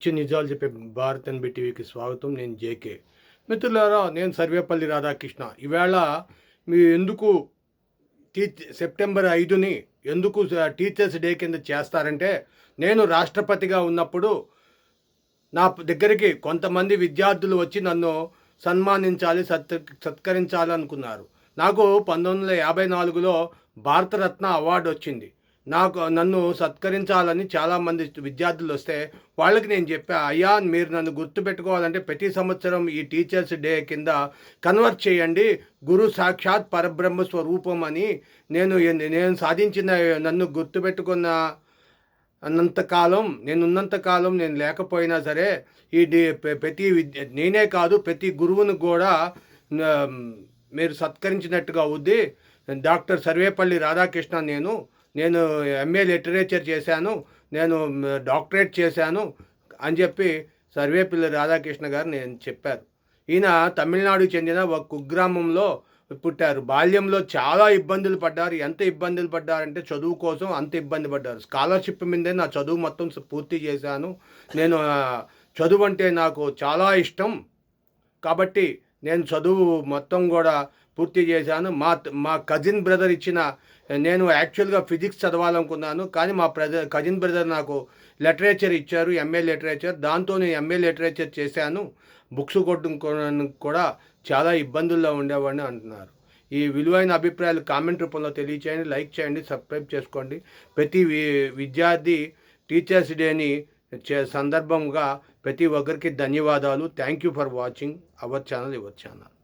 వచ్చి నిజాలు చెప్పే భారత్ ఎన్బి టీవీకి స్వాగతం. నేను జేకే. మిత్రులారా నేను సర్వేపల్లి రాధాకృష్ణ. ఈవేళ మీ ఎందుకు టీ సెప్టెంబర్ ఐదుని ఎందుకు టీచర్స్ డే కింద చేస్తారంటే నేను రాష్ట్రపతిగా ఉన్నప్పుడు నా దగ్గరికి కొంతమంది విద్యార్థులు వచ్చి నన్ను సన్మానించాలి సత్ సత్కరించాలి అనుకున్నారు నాకు పంతొమ్మిది వందల యాభై నాలుగులో భారతరత్న అవార్డు వచ్చింది. నాకు నన్ను సత్కరించాలని చాలామంది విద్యార్థులు వస్తే వాళ్ళకి నేను చెప్పా అయ్యా మీరు నన్ను గుర్తుపెట్టుకోవాలంటే ప్రతి సంవత్సరం ఈ టీచర్స్ డే కింద కన్వర్ట్ చేయండి. గురు సాక్షాత్ పరబ్రహ్మ స్వరూపం అని నేను నేను సాధించిన నన్ను గుర్తుపెట్టుకున్న అన్నంతకాలం నేనున్నంతకాలం నేను లేకపోయినా సరే ఈ ప్రతి విద్య నేనే కాదు ప్రతి గురువును కూడా మీరు సత్కరించినట్టుగా అవుద్ది. డాక్టర్ సర్వేపల్లి రాధాకృష్ణ నేను. నేను ఎంఏ లిటరేచర్ చేశాను నేను డాక్టరేట్ చేశాను అని చెప్పి సర్వేపల్లి రాధాకృష్ణ గారు నేను చెప్పారు. ఈయన తమిళనాడుకు చెందిన ఒక కుగ్రామంలో పుట్టారు. బాల్యంలో చాలా ఇబ్బందులు పడ్డారు. ఎంత ఇబ్బందులు పడ్డారంటే చదువు కోసం అంత ఇబ్బంది పడ్డారు. స్కాలర్షిప్ మీదే నా చదువు మొత్తం పూర్తి చేశాను. నేను చదువు అంటే నాకు చాలా ఇష్టం. కాబట్టి నేను చదువు మొత్తం కూడా పూర్తి చేశాను. మా మా కజిన్ బ్రదర్ ఇచ్చిన నేను యాక్చువల్గా ఫిజిక్స్ చదవాలనుకున్నాను. కానీ మా బ్రదర్ కజిన్ బ్రదర్ నాకు లిటరేచర్ ఇచ్చారు ఎంఏ లిటరేచర్ దాంతో నేను ఎంఏ లిటరేచర్ చేశాను. బుక్స్ కొట్టుకోవడానికి కూడా చాలా ఇబ్బందుల్లో ఉండేవాడిని అంటున్నారు. ఈ విలువైన అభిప్రాయాలు కామెంట్ రూపంలో తెలియచేయండి లైక్ చేయండి సబ్స్క్రైబ్ చేసుకోండి. ప్రతి విద్యార్థి టీచర్స్ డేని సందర్భంగా ప్రతి ఒక్కరికి ధన్యవాదాలు. Thank you for watching our channel your channel